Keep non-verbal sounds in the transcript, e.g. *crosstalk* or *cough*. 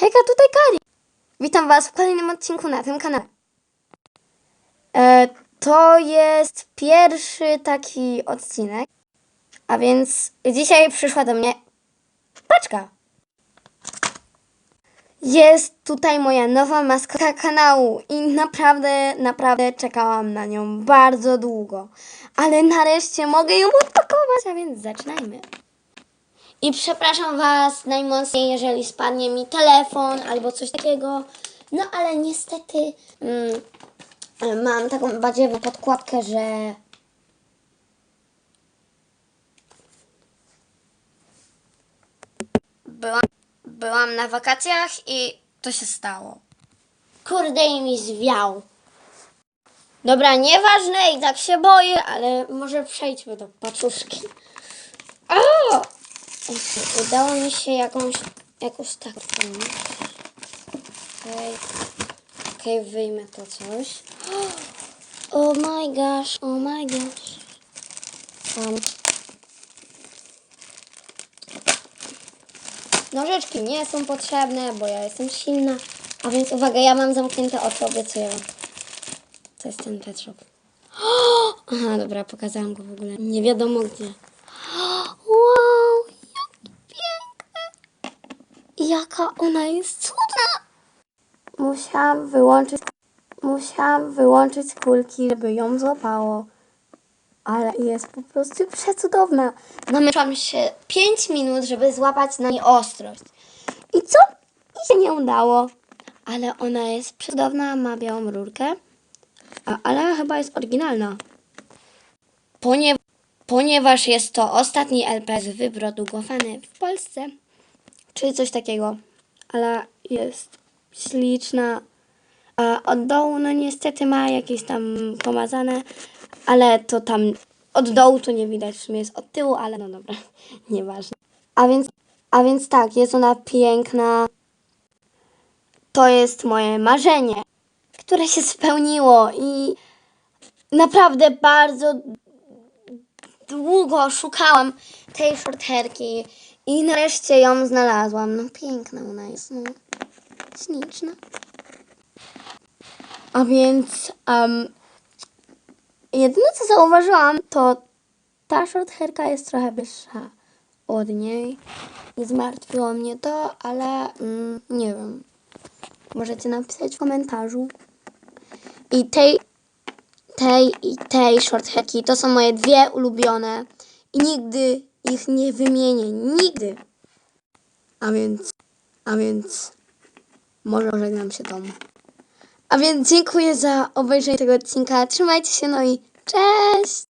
Hejka, tutaj Kari. Witam Was w kolejnym odcinku na tym kanale. E, to jest pierwszy taki odcinek, a więc dzisiaj przyszła do mnie paczka. Jest tutaj moja nowa maskotka kanału i naprawdę, naprawdę czekałam na nią bardzo długo. Ale nareszcie mogę ją odpakować, a więc zaczynajmy. I przepraszam Was najmocniej, jeżeli spadnie mi telefon albo coś takiego. No ale niestety mm, mam taką badziewą podkładkę, że byłam, byłam na wakacjach i to się stało. Kurde i mi zwiał. Dobra, nieważne i tak się boję, ale może przejdźmy do paczuszki. O! Udało mi się jakąś, jakąś taką. Okej, okay. wyjmę to coś. *gasps* Oh my gosh, oh my gosh. Um. Nożyczki nie są potrzebne, bo ja jestem silna. A więc uwaga, ja mam zamknięte oczy, obiecuję wam. To jest ten pet. *gasps* Aha, dobra, pokazałam go w ogóle. Nie wiadomo gdzie. Jaka ona jest cudna. Musiałam wyłączyć, musiałam wyłączyć kulki, żeby ją złapało. Ale jest po prostu przecudowna. Namyślałam się 5 minut, żeby złapać na niej ostrość. I co? I się nie udało. Ale ona jest przecudowna, ma białą rurkę. A, ale chyba jest oryginalna. Ponie, ponieważ jest to ostatni LPS wyprodukowany w Polsce, czy coś takiego, ale jest śliczna. A od dołu, no niestety ma jakieś tam pomazane, ale to tam od dołu to nie widać, w sumie jest od tyłu, ale no dobra, *laughs* nieważne. A więc, a więc tak, jest ona piękna. To jest moje marzenie, które się spełniło i naprawdę bardzo długo szukałam tej shortherki i nareszcie ją znalazłam. No piękna ona jest, no śliczna. A więc um, jedyne co zauważyłam to ta shortherka jest trochę wyższa od niej i zmartwiło mnie to, ale mm, nie wiem. Możecie napisać w komentarzu. I tej tej i tej shortherki to są moje dwie ulubione i nigdy ich nie wymienię. Nigdy. A więc, a więc może żegnam się tą. A więc dziękuję za obejrzenie tego odcinka. Trzymajcie się, no i cześć!